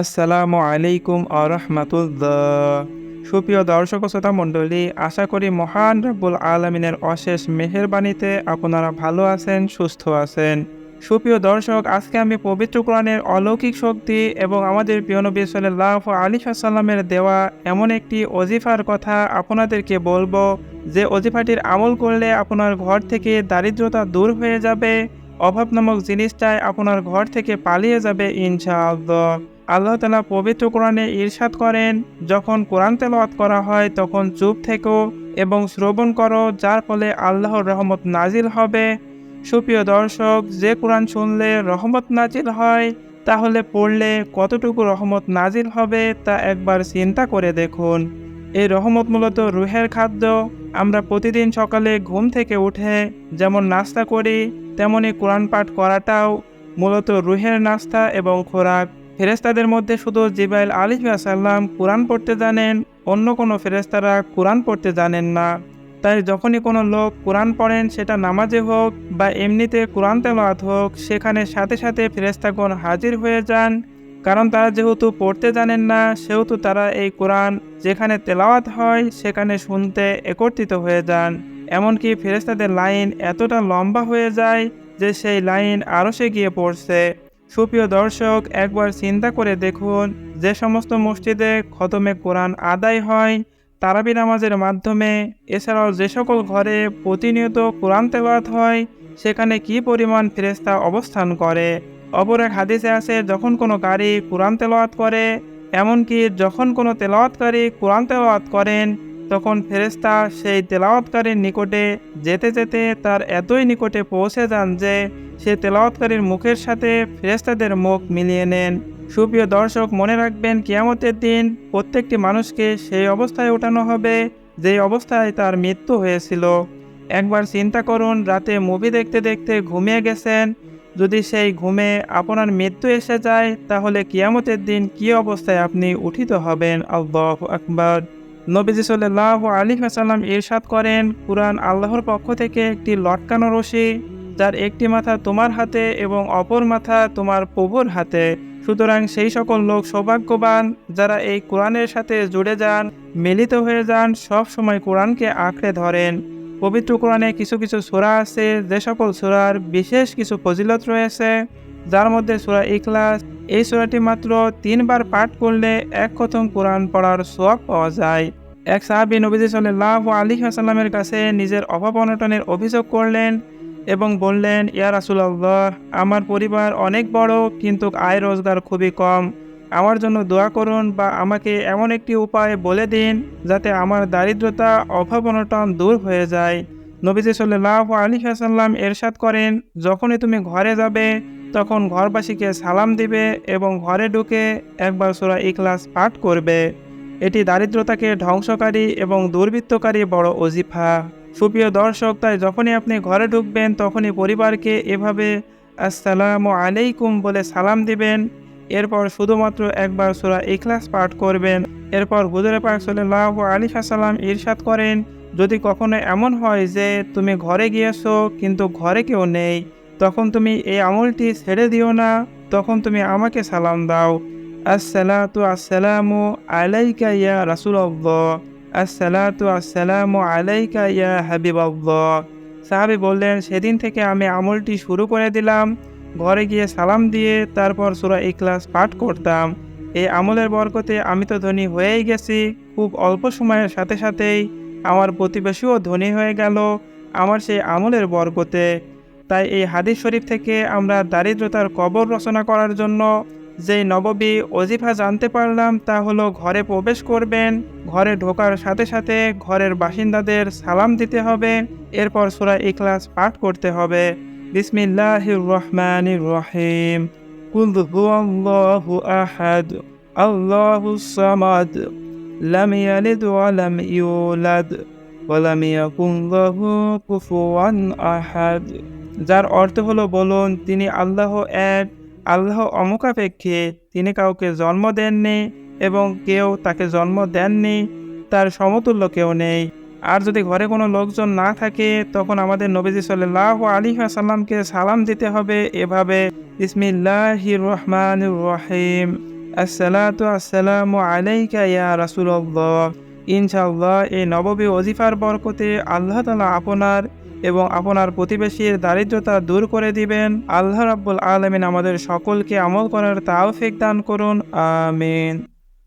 আসসালামু আলাইকুম আরহামাতুল্লাহ। সুপ্রিয় দর্শক শ্রোতা মণ্ডলী, আশা করি মহান রব্বুল আলমিনের অশেষ মেহেরবানিতে আপনারা ভালো আছেন, সুস্থ আছেন। সুপ্রিয় দর্শক, আজকে আমি পবিত্র কোরআনের অলৌকিক শক্তি এবং আমাদের প্রিয় নবী সাল্লাহ আলী সাল্লামের দেওয়া এমন একটি অজিফার কথা আপনাদেরকে বলব, যে অজিফাটির আমল করলে আপনার ঘর থেকে দারিদ্রতা দূর হয়ে যাবে অভাব নামক জিনিসটাই আপনার ঘর থেকে পালিয়ে যাবে ইনশাআল্লাহ। আল্লাহ তালা পবিত্র কোরআনে ঈর্ষাদ করেন, যখন কোরআন তেলাওয়াত করা হয় তখন চুপ থেকো এবং শ্রবণ করো, যার ফলে আল্লাহর রহমত নাজিল হবে। সুপ্রিয় দর্শক, যে কোরআন শুনলে রহমত নাজিল হয়, তাহলে পড়লে কতটুকু রহমত নাজিল হবে তা একবার চিন্তা করে দেখুন। এই রহমত মূলত রুহের খাদ্য। আমরা প্রতিদিন সকালে ঘুম থেকে উঠে যেমন নাস্তা করি, তেমনি কোরআন পাঠ করাটাও মূলত রুহের নাস্তা এবং খোরাক। ফেরেস্তাদের মধ্যে শুধু জিবাইল আলী সাল্লাম কোরআন পড়তে জানেন, অন্য কোনো ফেরেস্তারা কোরআন পড়তে জানেন না। তাই যখনই কোনো লোক কোরআন পড়েন, সেটা নামাজে হোক বা এমনিতে কোরআন তেলাওয়াত হোক, সেখানে সাথে সাথে ফেরেস্তাগণ হাজির হয়ে যান। কারণ তারা যেহেতু পড়তে জানেন না, সেহেতু তারা এই কোরআন যেখানে তেলাওয়াত হয়, সেখানে শুনতে একত্রিত হয়ে যান। এমনকি ফেরেস্তাদের লাইন এতটা লম্বা হয়ে যায় যে সেই লাইন আরও সে গিয়ে পড়ছে। সুপ্রিয় দর্শক, একবার চিন্তা করে দেখুন, যে সমস্ত মসজিদে খতমে কোরআন আদায় হয়, তারাবি নামাজের মাধ্যমে, এছাড়াও যে সকল ঘরে প্রতিনিয়ত কোরআন তেলাওয়াত হয়, সেখানে কি পরিমাণ ফেরেস্তা অবস্থান করে? অপর এক হাদিসে আছে, যখন কোনো গাড়ি কোরআন তেলাওয়াত করে, এমনকি যখন কোনো তেলাওয়াতকারী কোরআন তেলাওয়াত করেন তখন ফেরেস্তা সেই তেলাওয়াতকারীর নিকটে যেতে যেতে তার এতই নিকটে পৌঁছে যান যে সে তেলাওয়াতকারীর মুখের সাথে ফেরেস্তাদের মুখ মিলিয়ে নেন। সুপ্রিয় দর্শক, মনে রাখবেন কিয়ামতের দিন প্রত্যেকটি মানুষকে সেই অবস্থায় ওঠানো হবে যেই অবস্থায় তার মৃত্যু হয়েছিল। একবার চিন্তা করুন, রাতে মুভি দেখতে দেখতে ঘুমিয়ে গেছেন। যদি সেই ঘুমে আপনার মৃত্যু এসে যায়, তাহলে কিয়ামতের দিন কি অবস্থায় আপনি উঠিত হবেন? আল্লাহ আকবর। নবীজি সাল্লাহ আলী হাসাল্লাম ইরশাদ করেন, কুরআন আল্লাহর পক্ষ থেকে একটি লটকানো রশি, যার একটি মাথা তোমার হাতে এবং অপর মাথা তোমার প্রভুর হাতে। সুতরাং সেই সকল লোক সৌভাগ্যবান, যারা এই কোরআনের সাথে জুড়ে যান, মিলিত হয়ে যান, সব সময় কোরআনকে আঁকড়ে ধরেন। পবিত্র কোরআনে কিছু কিছু সূরা আছে, যে সকল সূরার বিশেষ কিছু ফজিলত রয়েছে। যার মধ্যে সূরা ইখলাস, এই সূরাটি মাত্র তিনবার পাঠ করলে এক কথম কোরআন পড়ার সোয়াব পাওয়া যায়। এক সাহাবি নবীজি সাল্লাহ আলী আসাল্লামের কাছে নিজের অভাব অনটনের অভিযোগ করলেন এবং বললেন, ইয়া রাসুলাল্লাহ, আমার পরিবার অনেক বড়, কিন্তু আয় রোজগার খুবই কম। আমার জন্য দোয়া করুন বা আমাকে এমন একটি উপায় বলে দিন যাতে আমার দারিদ্রতা, অভাব অনটন দূর হয়ে যায়। নবীজি সাল্লাহ আলী হাসাল্লাম এরশাদ করেন, যখনই তুমি ঘরে যাবে, তখন ঘরবাসীকে সালাম দিবে এবং ঘরে ঢুকে একবার সোরা ইখলাস পাঠ করবে। এটি দারিদ্রতাকে ধ্বংসকারী এবং দুর্বৃত্তকারী বড় অজিফা সুপ্রিয় দর্শক, তাই যখনই আপনি ঘরে ঢুকবেন, তখনই পরিবারকে এভাবে আসসালামু আলাইকুম বলে সালাম দিবেন। এরপর শুধুমাত্র একবার সুরা ইখলাস পাঠ করবেন। এরপর হুজুরে পাক সাল্লাহ আলী সাল্লাম ইরশাদ করেন যদি কখনো এমন হয় যে তুমি ঘরে গিয়েছো, কিন্তু ঘরে কেউ নেই, তখন তুমি এই আমলটি ছেড়ে দিও না, তখন তুমি আমাকে সালাম দাও। আসসালাতু আসসালামু আলাইকা ইয়া রাসূলুল্লাহ। আসসালাতু আসসালামু আলাইকা ইয়া হাবিবাল্লাহ। সাহাবি বললেন, সেদিন থেকে আমি আমলটি শুরু করে দিলাম, ঘরে গিয়ে সালাম দিয়ে তারপর সুরা ইখলাস পাঠ করতাম। এই আমলের বরকতে আমি তো ধনী হয়েই গেছি, খুব অল্প সময়ের সাথে সাথেই আমার প্রতিবেশীও ধনী হয়ে গেল আমার সেই আমলের বরকতে। তাই এই হাদিস শরীফ থেকে আমরা দারিদ্রতার কবর রচনা করার জন্য যেই নববী অজিফা জানতে পারলাম তা হলো ঘরে প্রবেশ করবেন, ঘরে ঢোকার সাথে সাথে ঘরের বাসিন্দাদের সালাম দিতে হবে, এরপর সুরা ইখলাস পাঠ করতে হবে। বিসমিল্লাহির রহমান রহিম। কুল আহাদ আল্লাহুস সামাদ। লাম ইয়ালিদ ওয়া ইউলাদ ওয়া লাম যার অর্থ হলো, বলুন, তিনি আল্লাহ এক আল্লাহ অমুখাপেক্ষে, তিনি কাউকে জন্ম দেননি এবং কেউ তাকে জন্ম দেননি, তার সমতুল্য কেউ নেই। আর যদি ঘরে কোনো লোকজন না থাকে, তখন আমাদের নবীজি সাল্লাহ আলী সাল্লামকে সালাম দিতে হবে এভাবে। ইসমিল্লাহির রহমান রহিম। আসসালাতু আসসালামু আলাইকা ইয়া রাসূলুল্লাহ। ইনশাআল্লাহ এই নববী ওজিফার বরকতে আল্লাহ তালা আপনার এবং আপনার প্রতিবেশীর দারিদ্রতা দূর করে দিবেন। আল্লাহ রাব্বুল আলমিন আমাদের সকলকে আমল করার তাও ফেক দান করুন। আমিন।